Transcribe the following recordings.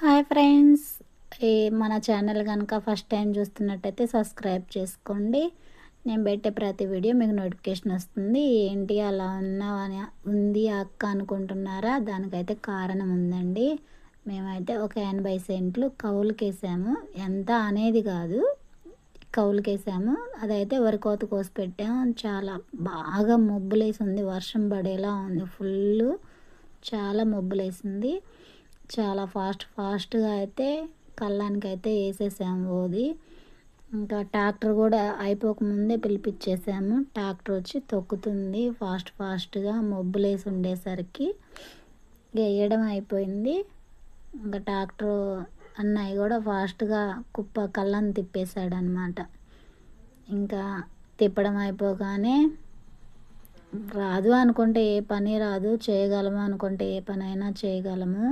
Hi friends. ఈ మన channel కనుక ఫస్ట్ టైం చూస్తున్నట్టయితే సబ్స్క్రైబ్ చేసుకోండి. నేను పెట్టే ప్రతి వీడియో మీకు నోటిఫికేషన్ వస్తుంది. ఏంటి అలా ఉన్నావని ఉంది అక్క అనుకుంటున్నారా? దానికైతే కారణం ఉందండి. మేమైతే ఒక ఎనభై సెంట్లు కౌలుకేసాము. ఎంత అనేది కాదు. కౌలుకేసాము. అదైతే వరి కోత కోసి పెట్టాము చాలా బాగా మబ్బులేసింది. వర్షం పడేలా ఉంది. ఫుల్ చాలా మొబ్బులేసింది. చాలా ఫాస్ట్ ఫాస్ట్గా అయితే కళ్ళానికి అయితే వేసేసాము ఓది. ఇంకా ట్రాక్టర్ కూడా అయిపోకముందే పిలిపించేసాము ట్రాక్టర్ వచ్చి తొక్కుతుంది ఫాస్ట్ ఫాస్ట్గా మొబ్బులేసి ఉండేసరికి. వేయడం అయిపోయింది. ఇంకా ట్రాక్టర్ అన్నయ్య కూడా ఫాస్ట్గా కుప్ప కళ్ళని తిప్పేశాడు అనమాట ఇంకా తిప్పడం అయిపోగానే రాదు అనుకుంటే ఏ పని రాదు చేయగలము అనుకుంటే ఏ పని అయినా చేయగలము.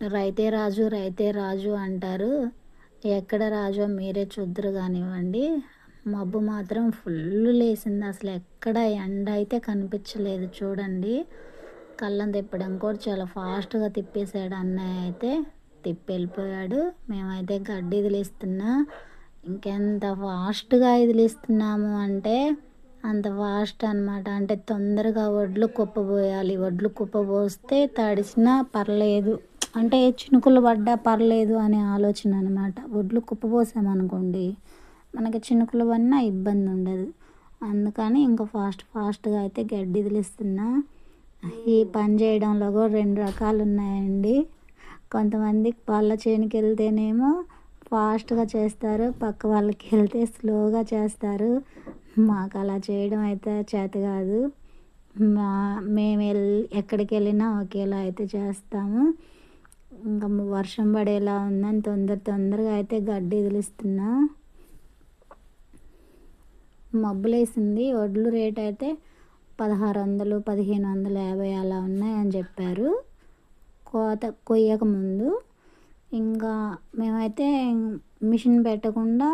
రైతే రాజు రైతే రాజు అంటారు. ఎక్కడ రాజో మీరే చూద్దరు కానివ్వండి. మబ్బు మాత్రం ఫుల్ లేసింది. అసలు ఎక్కడ ఎండ అయితే కనిపించలేదు చూడండి. కళ్ళం తిప్పడం కూడా చాలా ఫాస్ట్గా తిప్పేశాడు అన్నయ్య అయితే. తిప్పి వెళ్ళిపోయాడు మేమైతే గడ్డి వదిలేస్తున్నా. ఇంకెంత ఫాస్ట్గా వదిలేస్తున్నాము అంటే అంత ఫాస్ట్ అనమాట అంటే తొందరగా వడ్లు కుప్పబోయాలి. వడ్లు కుప్పబోస్తే తడిసినా పర్లేదు. అంటే చినుకులు పడ్డా పర్లేదు అనే ఆలోచన అనమాట వడ్లు కుప్పపోసామనుకోండి మనకి చినుకులు పడినా ఇబ్బంది ఉండదు. అందుకని ఇంకా ఫాస్ట్ ఫాస్ట్గా అయితే గడ్డి వదిలిస్తున్నా ఈ పని చేయడంలో కూడా రెండు రకాలు ఉన్నాయండి. కొంతమంది వాళ్ళ చేనుకి వెళ్తేనేమో ఫాస్ట్గా చేస్తారు పక్క వాళ్ళకి వెళ్తే స్లోగా చేస్తారు. మాకు అలా చేయడం అయితే చేత కాదు. మా మేము వెళ్ళి ఎక్కడికి వెళ్ళినా ఒకేలా అయితే చేస్తాము. ఇంకా వర్షం పడేలా ఉందని తొందర తొందరగా అయితే గడ్డి వదిలిస్తున్నా మబ్బులేసింది. వడ్లు రేట్ అయితే పదహారు వందలు పదిహేను వందల యాభై అలా ఉన్నాయని చెప్పారు. కోత కొయ్యక ముందు. ఇంకా మేమైతే మిషన్ పెట్టకుండా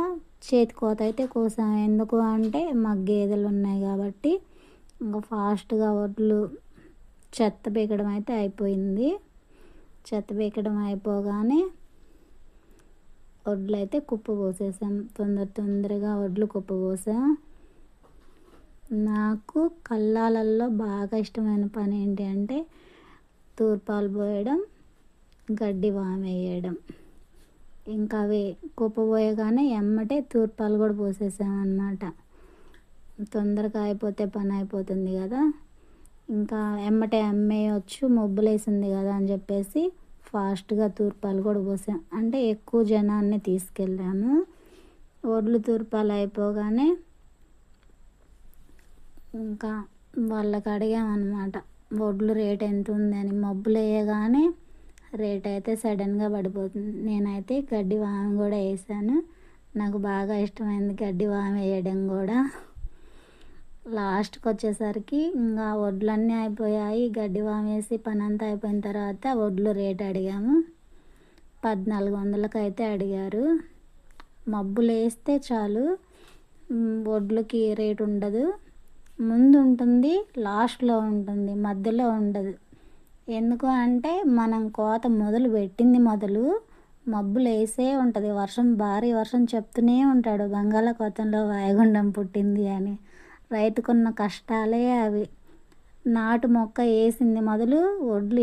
చేతి కోత అయితే కోసాం. ఎందుకు అంటే మా గేదెలు ఉన్నాయి కాబట్టి. ఇంకా ఫాస్ట్గా వడ్లు చెత్త పీకడం అయితే అయిపోయింది. చెత్త పీకడం అయిపోగానే వడ్లు అయితే కుప్ప పోసేసాం. తొందర తొందరగా వడ్లు కుప్ప పోసాం. నాకు కల్లాలల్లో బాగా ఇష్టమైన పని ఏంటి అంటే తూర్పాలు పోయడం గడ్డి వామేయడం ఇంకా అవి కుప్ప పోయగానే ఎమ్మటే తూర్పాలు కూడా పోసేసామన్నమాట. తొందరగా అయిపోతే పని అయిపోతుంది కదా. ఇంకా ఎమ్మటే అమ్మేయచ్చు మొబ్బులేసింది కదా అని చెప్పేసి ఫాస్ట్గా తూర్పాలు కూడా పోసాం. అంటే ఎక్కువ జనాన్ని తీసుకెళ్ళాము ఒడ్లు తూర్పాలు అయిపోగానే ఇంకా వాళ్ళకి అడిగామన్నమాట వడ్లు రేట్ ఎంత ఉందని మబ్బులు వేయగానే రేట్ అయితే సడన్గా పడిపోతుంది. నేనైతే గడ్డి వామ కూడా వేసాను. నాకు బాగా ఇష్టమైంది గడ్డి వామ వేయడం కూడా. లాస్ట్కి వచ్చేసరికి ఇంకా వడ్లన్నీ అయిపోయాయి గడ్డి వామేసి పని అంతా అయిపోయిన తర్వాత వడ్లు రేట్ అడిగాము. పద్నాలుగు వందలకు అయితే అడిగారు. మబ్బులు వేస్తే చాలు వడ్లకి రేట్ ఉండదు. ముందు ఉంటుంది లాస్ట్లో ఉంటుంది మధ్యలో ఉండదు. ఎందుకు అంటే మనం కోత మొదలు పెట్టింది మొదలు మబ్బులు వేసే ఉంటుంది. వర్షం భారీ వర్షం చెప్తూనే ఉంటాడు. బంగాళాఖాతంలో వాయుగుండం పుట్టింది అని. రైతుకున్న కష్టాలే అవి. నాటు మొక్క వేసింది మొదలు వడ్లు